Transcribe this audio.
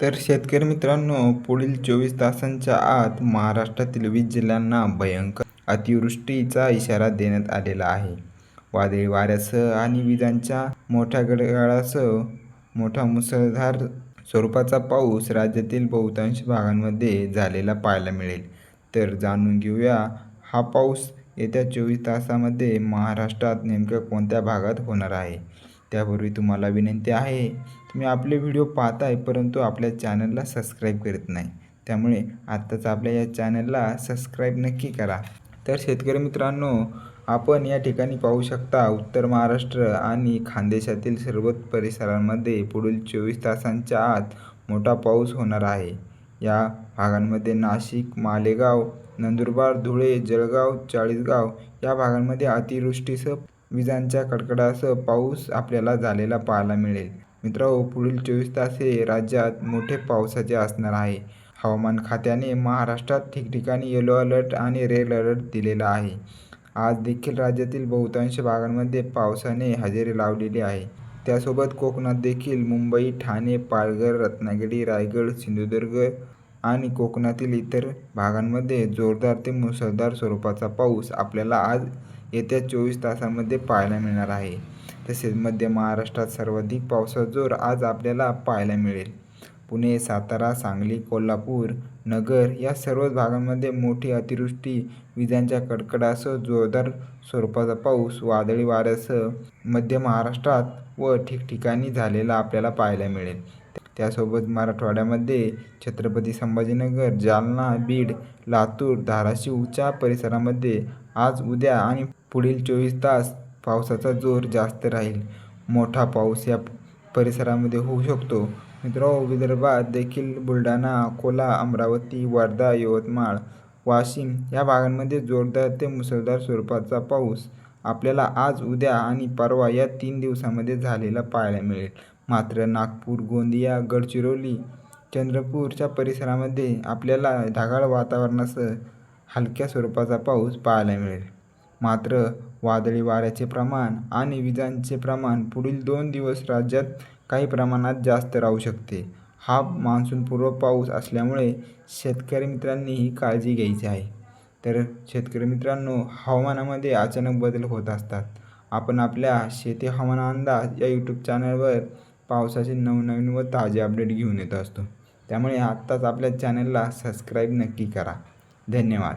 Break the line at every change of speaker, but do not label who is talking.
तर शेतकरी मित्रांनो पुढील चोवीस तासांच्या आत महाराष्ट्रातील वीस जिल्ह्यांना भयंकर अतिवृष्टीचा इशारा देण्यात आलेला आहे. वादळी वाऱ्यासह आणि विजांच्या मोठ्या गडगडासह मोठा मुसळधार स्वरूपाचा पाऊस राज्यातील बहुतांश भागांमध्ये झालेला पाहायला मिळेल. तर जाणून घेऊया हा पाऊस येत्या चोवीस तासामध्ये महाराष्ट्रात नेमक्या कोणत्या भागात होणार आहे? त्यापूर्वी तुम्हाला विनंती आहे. तुम्ही आपले व्हिडिओ पाहताय परंतु आपल्या चॅनलला सबस्क्राईब करत नाही. त्यामुळे आत्ताच आपल्या या चॅनलला सबस्क्राईब नक्की करा. तर शेतकरी मित्रांनो आपण या ठिकाणी पाहू शकता उत्तर महाराष्ट्र आणि खानदेशातील सर्वच परिसरांमध्ये पुढील चोवीस तासांच्या आत मोठा पाऊस होणार आहे. या भागांमध्ये नाशिक मालेगाव नंदुरबार धुळे जळगाव चाळीसगाव या भागांमध्ये अतिवृष्टीसह विजांच्या कडकडासह पाऊस आपल्याला झालेला पाहायला मिळेल. मित्रांनो पुढील चोवीस तास हे राज्यात मोठे पावसाचे असणार आहे. हवामान खात्याने महाराष्ट्रात ठिकठिकाणी येलो अलर्ट आणि रेड अलर्ट दिलेला आहे. आज देखील राज्यातील बहुतांश भागांमध्ये पावसाने हजेरी लावलेली आहे. त्यासोबत कोकणात देखील मुंबई ठाणे पालघर रत्नागिरी रायगड सिंधुदुर्ग आणि कोकणातील इतर भागांमध्ये जोरदार ते मुसळधार स्वरूपाचा पाऊस आपल्याला आज येत्या चोवीस तासामध्ये पाहायला मिळणार आहे. तसेच मध्य महाराष्ट्रात सर्वाधिक पावसाचा जोर आज आपल्याला पाहायला मिळेल. पुणे सातारा सांगली कोल्हापूर नगर या सर्वच भागांमध्ये मोठी अतिवृष्टी विजांच्या कडकडासह जोरदार स्वरूपाचा पाऊस वादळी वाऱ्यासह मध्य महाराष्ट्रात व ठिकठिकाणी झालेला आपल्याला पाहायला मिळेल. त्यासोबत मराठवाड्यामध्ये छत्रपती संभाजीनगर जालना बीड लातूर धाराशिवच्या परिसरामध्ये आज उद्या आणि पुढील चोवीस तास पावसाचा जोर जास्त राहील. मोठा पाऊस या परिसरामध्ये होऊ शकतो. मित्रांनो विदर्भात देखील बुलढाणा अकोला अमरावती वर्धा यवतमाळ वाशिम या भागांमध्ये जोरदार ते मुसळधार स्वरूपाचा पाऊस आपल्याला आज उद्या आणि परवा या तीन दिवसामध्ये झालेला पाहायला मिळेल. मात्र नागपूर गोंदिया गडचिरोली चंद्रपूरच्या परिसरामध्ये आपल्याला ढगाळ वातावरणासह हलक्या स्वरूपाचा पाऊस पाहायला मिळेल. मात्र वादळी वाऱ्याचे प्रमाण आणि विजांचे प्रमाण पुढील दोन दिवस राज्यात काही प्रमाणात जास्त राहू शकते. हा मान्सूनपूर्व पाऊस असल्यामुळे शेतकरी मित्रांनी ही काळजी घ्यायची आहे. तर शेतकरी मित्रांनो हवामानामध्ये अचानक बदल होत असतात. आपण आपल्या शेती हवामान अंदाज या यूट्यूब चॅनलवर पावसाचे नवनवीन व ताजे अपडेट घेऊन येत असतो. त्यामुळे आत्ताच आपल्या चॅनलला सबस्क्राईब नक्की करा. धन्यवाद.